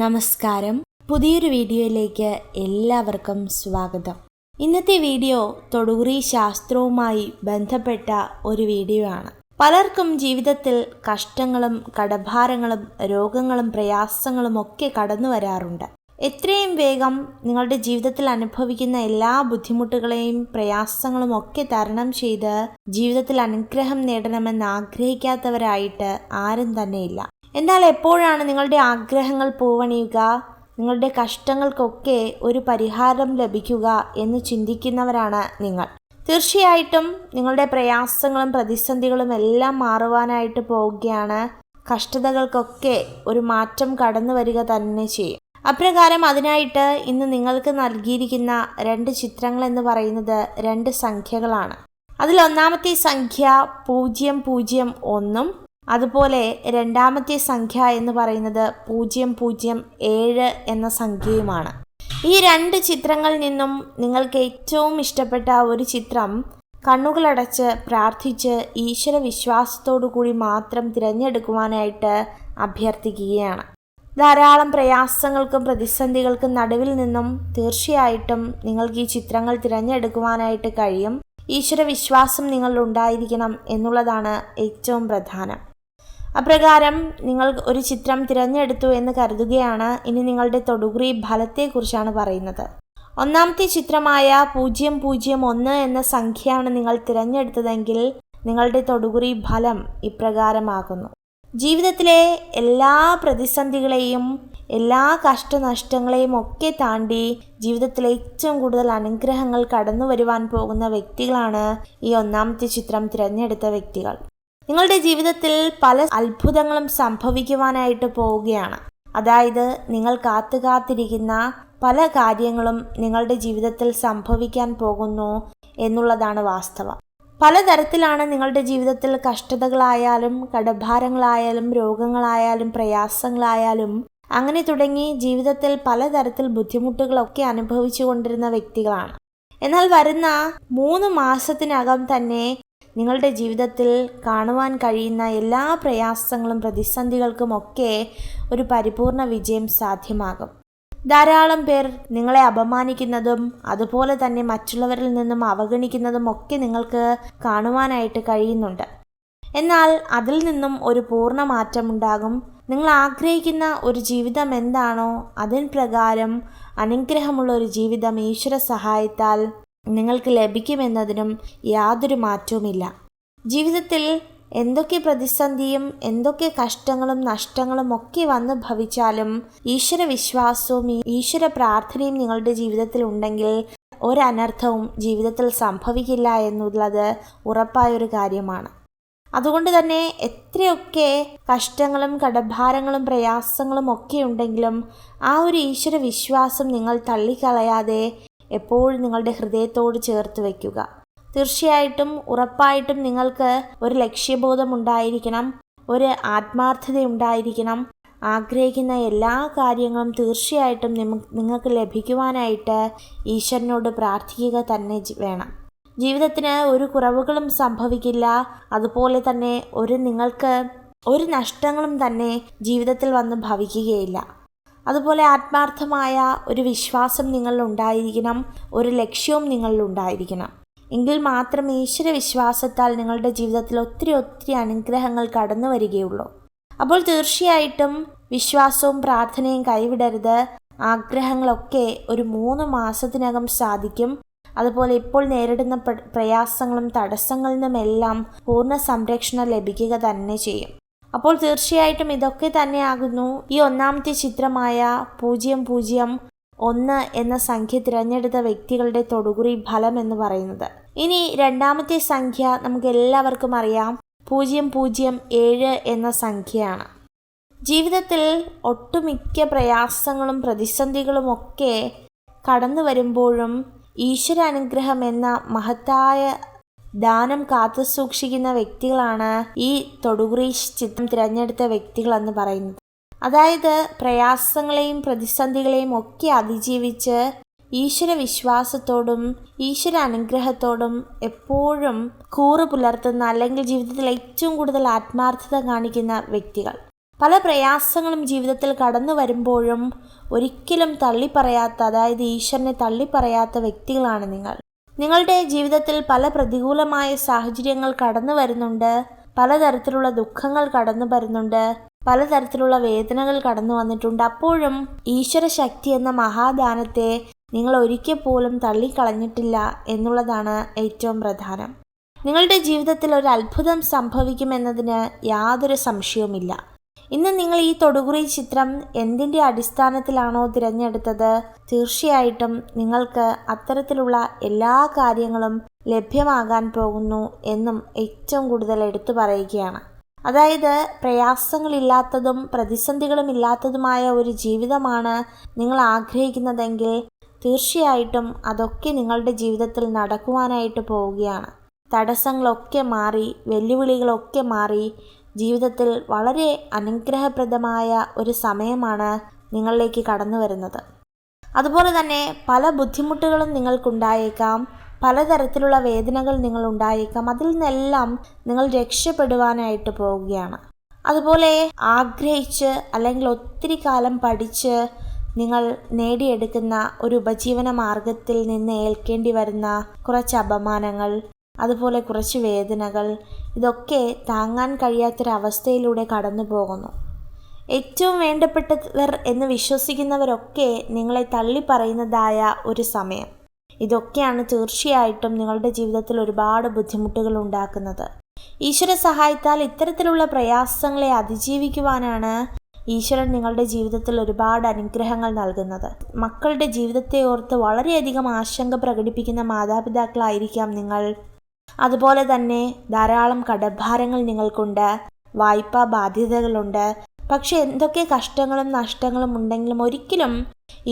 നമസ്കാരം. പുതിയൊരു വീഡിയോയിലേക്ക് എല്ലാവർക്കും സ്വാഗതം. ഇന്നത്തെ വീഡിയോ തൊടുകുറി ശാസ്ത്രവുമായി ബന്ധപ്പെട്ട ഒരു വീഡിയോ ആണ്. പലർക്കും ജീവിതത്തിൽ കഷ്ടങ്ങളും കടഭാരങ്ങളും രോഗങ്ങളും പ്രയാസങ്ങളും ഒക്കെ കടന്നു വരാറുണ്ട്. എത്രയും വേഗം നിങ്ങളുടെ ജീവിതത്തിൽ അനുഭവിക്കുന്ന എല്ലാ ബുദ്ധിമുട്ടുകളെയും പ്രയാസങ്ങളും ഒക്കെ തരണം ചെയ്ത് ജീവിതത്തിൽ അനുഗ്രഹം നേടണമെന്ന് ആഗ്രഹിക്കാത്തവരായിട്ട് ആരും തന്നെയില്ല. എന്നാൽ എപ്പോഴാണ് നിങ്ങളുടെ ആഗ്രഹങ്ങൾ പൂവണിയുക? നിങ്ങളുടെ കഷ്ടങ്ങൾക്കൊക്കെ ഒരു പരിഹാരം ലഭിക്കുക എന്ന് ചിന്തിക്കുന്നവരാണ് നിങ്ങൾ. തീർച്ചയായിട്ടും നിങ്ങളുടെ പ്രയാസങ്ങളും പ്രതിസന്ധികളും എല്ലാം മാറുവാനായിട്ട് പോവുകയാണ്. കഷ്ടതകൾക്കൊക്കെ ഒരു മാറ്റം കടന്നു വരിക തന്നെ ചെയ്യും. അപ്രകാരം അതിനായിട്ട് ഇന്ന് നിങ്ങൾക്ക് നൽകിയിരിക്കുന്ന രണ്ട് ചിത്രങ്ങൾ എന്ന് പറയുന്നത് രണ്ട് സംഖ്യകളാണ്. അതിൽ ഒന്നാമത്തെ സംഖ്യ പൂജ്യം പൂജ്യം ഒന്നും അതുപോലെ രണ്ടാമത്തെ സംഖ്യ എന്ന് പറയുന്നത് പൂജ്യം പൂജ്യം ഏഴ് എന്ന സംഖ്യയുമാണ്. ഈ രണ്ട് ചിത്രങ്ങളിൽ നിന്നും നിങ്ങൾക്ക് ഏറ്റവും ഇഷ്ടപ്പെട്ട ഒരു ചിത്രം കണ്ണുകളടച്ച് പ്രാർത്ഥിച്ച് ഈശ്വര വിശ്വാസത്തോടു കൂടി മാത്രം തിരഞ്ഞെടുക്കുവാനായിട്ട് അഭ്യർത്ഥിക്കുകയാണ്. ധാരാളം പ്രയാസങ്ങൾക്കും പ്രതിസന്ധികൾക്കും നടുവിൽ നിന്നും തീർച്ചയായിട്ടും നിങ്ങൾക്ക് ഈ ചിത്രങ്ങൾ തിരഞ്ഞെടുക്കുവാനായിട്ട് കഴിയും. ഈശ്വര വിശ്വാസം നിങ്ങളിൽ ഉണ്ടായിരിക്കണം എന്നുള്ളതാണ് ഏറ്റവും പ്രധാനം. അപ്രകാരം നിങ്ങൾ ഒരു ചിത്രം തിരഞ്ഞെടുത്തു എന്ന് കരുതുകയാണ്. ഇനി നിങ്ങളുടെ തൊടുകുറി ഫലത്തെക്കുറിച്ചാണ് പറയുന്നത്. ഒന്നാമത്തെ ചിത്രമായ പൂജ്യം പൂജ്യം ഒന്ന് എന്ന സംഖ്യയാണ് നിങ്ങൾ തിരഞ്ഞെടുത്തതെങ്കിൽ നിങ്ങളുടെ തൊടുകുറി ഫലം ഇപ്രകാരമാകുന്നു. ജീവിതത്തിലെ എല്ലാ പ്രതിസന്ധികളെയും എല്ലാ കഷ്ടനഷ്ടങ്ങളെയും ഒക്കെ താണ്ടി ജീവിതത്തിലെ ഏറ്റവും കൂടുതൽ അനുഗ്രഹങ്ങൾ കടന്നു വരുവാൻ പോകുന്ന വ്യക്തികളാണ് ഈ ഒന്നാമത്തെ ചിത്രം തിരഞ്ഞെടുത്ത വ്യക്തികൾ. നിങ്ങളുടെ ജീവിതത്തിൽ പല അത്ഭുതങ്ങളും സംഭവിക്കുവാനായിട്ട് പോവുകയാണ്. അതായത് നിങ്ങൾ കാത്തു കാത്തിരിക്കുന്ന പല കാര്യങ്ങളും നിങ്ങളുടെ ജീവിതത്തിൽ സംഭവിക്കാൻ പോകുന്നു എന്നുള്ളതാണ് വാസ്തവം. പലതരത്തിലാണ് നിങ്ങളുടെ ജീവിതത്തിൽ കഷ്ടതകളായാലും കടഭാരങ്ങളായാലും രോഗങ്ങളായാലും പ്രയാസങ്ങളായാലും അങ്ങനെ തുടങ്ങി ജീവിതത്തിൽ പലതരത്തിൽ ബുദ്ധിമുട്ടുകളൊക്കെ അനുഭവിച്ചു കൊണ്ടിരുന്ന വ്യക്തികളാണ്. എന്നാൽ വരുന്ന മൂന്ന് മാസത്തിനകം തന്നെ നിങ്ങളുടെ ജീവിതത്തിൽ കാണുവാൻ കഴിയുന്ന എല്ലാ പ്രയാസങ്ങളും പ്രതിസന്ധികൾക്കുമൊക്കെ ഒരു പരിപൂർണ വിജയം സാധ്യമാകും. ധാരാളം പേർ നിങ്ങളെ അപമാനിക്കുന്നതും അതുപോലെ തന്നെ മറ്റുള്ളവരിൽ നിന്നും അവഗണിക്കുന്നതും ഒക്കെ നിങ്ങൾക്ക് കാണുവാനായിട്ട് കഴിയുന്നുണ്ട്. എന്നാൽ അതിൽ നിന്നും ഒരു പൂർണ മാറ്റമുണ്ടാകും നിങ്ങൾ ആഗ്രഹിക്കുന്ന ഒരു ജീവിതം എന്താണോ അതിന് പ്രകാരം അനുഗ്രഹമുള്ള ഒരു ജീവിതം ഈശ്വര സഹായത്താൽ നിങ്ങൾക്ക് ലഭിക്കുമെന്നതിനും യാതൊരു മാറ്റവുമില്ല. ജീവിതത്തിൽ എന്തൊക്കെ പ്രതിസന്ധിയും എന്തൊക്കെ കഷ്ടങ്ങളും നഷ്ടങ്ങളും ഒക്കെ വന്ന് ഭവിച്ചാലും ഈശ്വര വിശ്വാസവും ഈശ്വര പ്രാർത്ഥനയും നിങ്ങളുടെ ജീവിതത്തിൽ ഉണ്ടെങ്കിൽ ഒരനർത്ഥവും ജീവിതത്തിൽ സംഭവിക്കില്ല എന്നുള്ളത് ഉറപ്പായൊരു കാര്യമാണ്. അതുകൊണ്ട് തന്നെ എത്രയൊക്കെ കഷ്ടങ്ങളും കടഭാരങ്ങളും പ്രയാസങ്ങളും ഒക്കെ ഉണ്ടെങ്കിലും ആ ഒരു ഈശ്വര വിശ്വാസം നിങ്ങൾ തള്ളിക്കളയാതെ എപ്പോഴും നിങ്ങളുടെ ഹൃദയത്തോട് ചേർത്ത് വയ്ക്കുക. തീർച്ചയായിട്ടും ഉറപ്പായിട്ടും നിങ്ങൾക്ക് ഒരു ലക്ഷ്യബോധം ഉണ്ടായിരിക്കണം ഒരു ആത്മാർത്ഥത ഉണ്ടായിരിക്കണം ആഗ്രഹിക്കുന്ന എല്ലാ കാര്യങ്ങളും തീർച്ചയായിട്ടും നിങ്ങൾക്ക് ലഭിക്കുവാനായിട്ട് ഈശ്വരനോട് പ്രാർത്ഥിക്കുക തന്നെ വേണം. ജീവിതത്തിന് ഒരു കുറവുകളും സംഭവിക്കില്ല അതുപോലെ തന്നെ ഒരു നിങ്ങൾക്ക് ഒരു നഷ്ടങ്ങളും തന്നെ ജീവിതത്തിൽ വന്ന് ഭവിക്കുകയില്ല. അതുപോലെ ആത്മാർത്ഥമായ ഒരു വിശ്വാസം നിങ്ങളിൽ ഉണ്ടായിരിക്കണം ഒരു ലക്ഷ്യവും നിങ്ങളിൽ ഉണ്ടായിരിക്കണം എങ്കിൽ മാത്രം ഈശ്വര വിശ്വാസത്താൽ നിങ്ങളുടെ ജീവിതത്തിൽ ഒത്തിരി ഒത്തിരി അനുഗ്രഹങ്ങൾ കടന്നു വരികയുള്ളൂ. അപ്പോൾ തീർച്ചയായിട്ടും വിശ്വാസവും പ്രാർത്ഥനയും കൈവിടരുത്. ആഗ്രഹങ്ങളൊക്കെ ഒരു മൂന്ന് മാസത്തിനകം സാധിക്കും. അതുപോലെ ഇപ്പോൾ നേരിടുന്ന പ്രയാസങ്ങളും തടസ്സങ്ങളിൽ നിന്നുമെല്ലാം പൂർണ സംരക്ഷണം ലഭിക്കുക തന്നെ ചെയ്യും. അപ്പോൾ തീർച്ചയായിട്ടും ഇതൊക്കെ തന്നെയാകുന്നു. ഈ ഒന്നാമത്തെ ചിത്രമായ പൂജ്യം പൂജ്യം ഒന്ന് എന്ന സംഖ്യ തിരഞ്ഞെടുത്ത വ്യക്തികളുടെ തൊടുകുറി ഫലം എന്ന് പറയുന്നത്. ഇനി രണ്ടാമത്തെ സംഖ്യ നമുക്ക് എല്ലാവർക്കും അറിയാം. പൂജ്യം പൂജ്യം ഏഴ് എന്ന സംഖ്യയാണ്. ജീവിതത്തിൽ ഒട്ടുമിക്ക പ്രയാസങ്ങളും പ്രതിസന്ധികളും ഒക്കെ കടന്നു വരുമ്പോഴും ഈശ്വരാനുഗ്രഹം എന്ന മഹത്തായ ദാനം കാത്തു സൂക്ഷിക്കുന്ന വ്യക്തികളാണ് ഈ തൊടുകുറി ചിത്രം തിരഞ്ഞെടുത്ത വ്യക്തികളെന്ന് പറയുന്നത്. അതായത് പ്രയാസങ്ങളെയും പ്രതിസന്ധികളെയും ഒക്കെ അതിജീവിച്ച് ഈശ്വര വിശ്വാസത്തോടും ഈശ്വര അനുഗ്രഹത്തോടും എപ്പോഴും കൂറ് പുലർത്തുന്ന അല്ലെങ്കിൽ ജീവിതത്തിൽ ഏറ്റവും കൂടുതൽ ആത്മാർത്ഥത കാണിക്കുന്ന വ്യക്തികൾ. പല പ്രയാസങ്ങളും ജീവിതത്തിൽ കടന്നു വരുമ്പോഴും ഒരിക്കലും തള്ളിപ്പറയാത്ത അതായത് ഈശ്വരനെ തള്ളിപ്പറയാത്ത വ്യക്തികളാണ് നിങ്ങൾ. നിങ്ങളുടെ ജീവിതത്തിൽ പല പ്രതികൂലമായ സാഹചര്യങ്ങൾ കടന്നു വരുന്നുണ്ട്. പലതരത്തിലുള്ള ദുഃഖങ്ങൾ കടന്നു വരുന്നുണ്ട്. പലതരത്തിലുള്ള വേദനകൾ കടന്നു വന്നിട്ടുണ്ട്. അപ്പോഴും ഈശ്വര ശക്തി എന്ന മഹാദാനത്തെ നിങ്ങൾ ഒരിക്കൽ പോലും തള്ളിക്കളഞ്ഞിട്ടില്ല എന്നുള്ളതാണ് ഏറ്റവും പ്രധാനം. നിങ്ങളുടെ ജീവിതത്തിൽ ഒരു അത്ഭുതം സംഭവിക്കുമെന്നതിന് യാതൊരു സംശയവുമില്ല. ഇന്ന് നിങ്ങൾ ഈ തൊടുകുറി ചിത്രം എന്തിന്റെ അടിസ്ഥാനത്തിലാണോ തിരഞ്ഞെടുത്തത്? തീർച്ചയായിട്ടും നിങ്ങൾക്ക് അത്തരത്തിലുള്ള എല്ലാ കാര്യങ്ങളും ലഭ്യമാകാൻ പോകുന്നു എന്നും ഏറ്റവും കൂടുതൽ എടുത്തു പറയുകയാണ്. അതായത് പ്രയാസങ്ങളില്ലാത്തതും പ്രതിസന്ധികളും ഇല്ലാത്തതുമായ ഒരു ജീവിതമാണ് നിങ്ങൾ ആഗ്രഹിക്കുന്നതെങ്കിൽ തീർച്ചയായിട്ടും അതൊക്കെ നിങ്ങളുടെ ജീവിതത്തിൽ നടക്കുവാനായിട്ട് പോവുകയാണ്. തടസ്സങ്ങളൊക്കെ മാറി വെല്ലുവിളികളൊക്കെ മാറി ജീവിതത്തിൽ വളരെ അനുഗ്രഹപ്രദമായ ഒരു സമയമാണ് നിങ്ങളിലേക്ക് കടന്നു വരുന്നത്. അതുപോലെ തന്നെ പല ബുദ്ധിമുട്ടുകളും നിങ്ങൾക്കുണ്ടായേക്കാം. പലതരത്തിലുള്ള വേദനകൾ നിങ്ങൾ ഉണ്ടായേക്കാം അതിൽ നിന്നെല്ലാം നിങ്ങൾ രക്ഷപ്പെടുവാനായിട്ട് പോവുകയാണ്. അതുപോലെ ആഗ്രഹിച്ച് അല്ലെങ്കിൽ ഒത്തിരി കാലം പഠിച്ച് നിങ്ങൾ നേടിയെടുക്കുന്ന ഒരു ഉപജീവന മാർഗത്തിൽ നിന്ന് ഏൽക്കേണ്ടി വരുന്ന കുറച്ച് അപമാനങ്ങൾ അതുപോലെ കുറച്ച് വേദനകൾ ഇതൊക്കെ താങ്ങാൻ കഴിയാത്തൊരവസ്ഥയിലൂടെ കടന്നു പോകുന്നു. ഏറ്റവും വേണ്ടപ്പെട്ടവർ എന്ന് വിശ്വസിക്കുന്നവരൊക്കെ നിങ്ങളെ തള്ളി പറയുന്നതായ ഒരു സമയം. ഇതൊക്കെയാണ് തീർച്ചയായിട്ടും നിങ്ങളുടെ ജീവിതത്തിൽ ഒരുപാട് ബുദ്ധിമുട്ടുകൾ ഉണ്ടാക്കുന്നത്. ഈശ്വര സഹായത്താൽ ഇത്തരത്തിലുള്ള പ്രയാസങ്ങളെ അതിജീവിക്കുവാനാണ് ഈശ്വരൻ നിങ്ങളുടെ ജീവിതത്തിൽ ഒരുപാട് അനുഗ്രഹങ്ങൾ നൽകുന്നത്. മക്കളുടെ ജീവിതത്തെ ഓർത്ത് വളരെയധികം ആശങ്ക പ്രകടിപ്പിക്കുന്ന മാതാപിതാക്കളായിരിക്കാം നിങ്ങൾ. അതുപോലെ തന്നെ ധാരാളം കടഭാരങ്ങൾ നിങ്ങൾക്കുണ്ട്. വായ്പാ ബാധ്യതകളുണ്ട്. പക്ഷെ എന്തൊക്കെ കഷ്ടങ്ങളും നഷ്ടങ്ങളും ഉണ്ടെങ്കിലും ഒരിക്കലും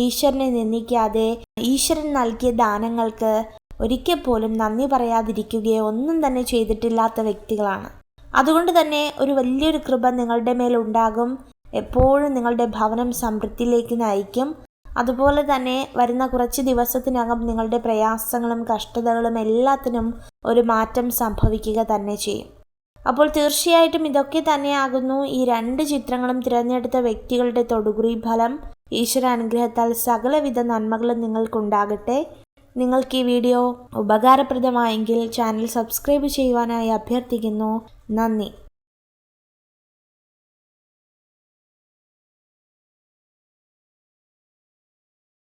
ഈശ്വരനെ നിന്ദിക്കാതെ ഈശ്വരൻ നൽകിയ ദാനങ്ങൾക്ക് ഒരിക്കൽ പോലും നന്ദി പറയാതിരിക്കുകയോ ഒന്നും തന്നെ ചെയ്തിട്ടില്ലാത്ത വ്യക്തികളാണ്. അതുകൊണ്ട് തന്നെ ഒരു വലിയൊരു കൃപ നിങ്ങളുടെ മേലുണ്ടാകും എപ്പോഴും നിങ്ങളുടെ ഭവനം സമൃദ്ധിയിലേക്ക് നയിക്കും. അതുപോലെ തന്നെ വരുന്ന കുറച്ച് ദിവസത്തിനകം നിങ്ങളുടെ പ്രയാസങ്ങളും കഷ്ടതകളും എല്ലാത്തിനും ഒരു മാറ്റം സംഭവിക്കുക തന്നെ ചെയ്യും. അപ്പോൾ തീർച്ചയായിട്ടും ഇതൊക്കെ തന്നെയാകുന്നു. ഈ രണ്ട് ചിത്രങ്ങളും തിരഞ്ഞെടുത്ത വ്യക്തികളുടെ തൊടുകുറി ഫലം. ഈശ്വര അനുഗ്രഹത്താൽ സകലവിധ നന്മകളും നിങ്ങൾക്കുണ്ടാകട്ടെ. നിങ്ങൾക്ക് ഈ വീഡിയോ ഉപകാരപ്രദമായെങ്കിൽ ചാനൽ സബ്സ്ക്രൈബ് ചെയ്യുവാനായി അഭ്യർത്ഥിക്കുന്നു. നന്ദി.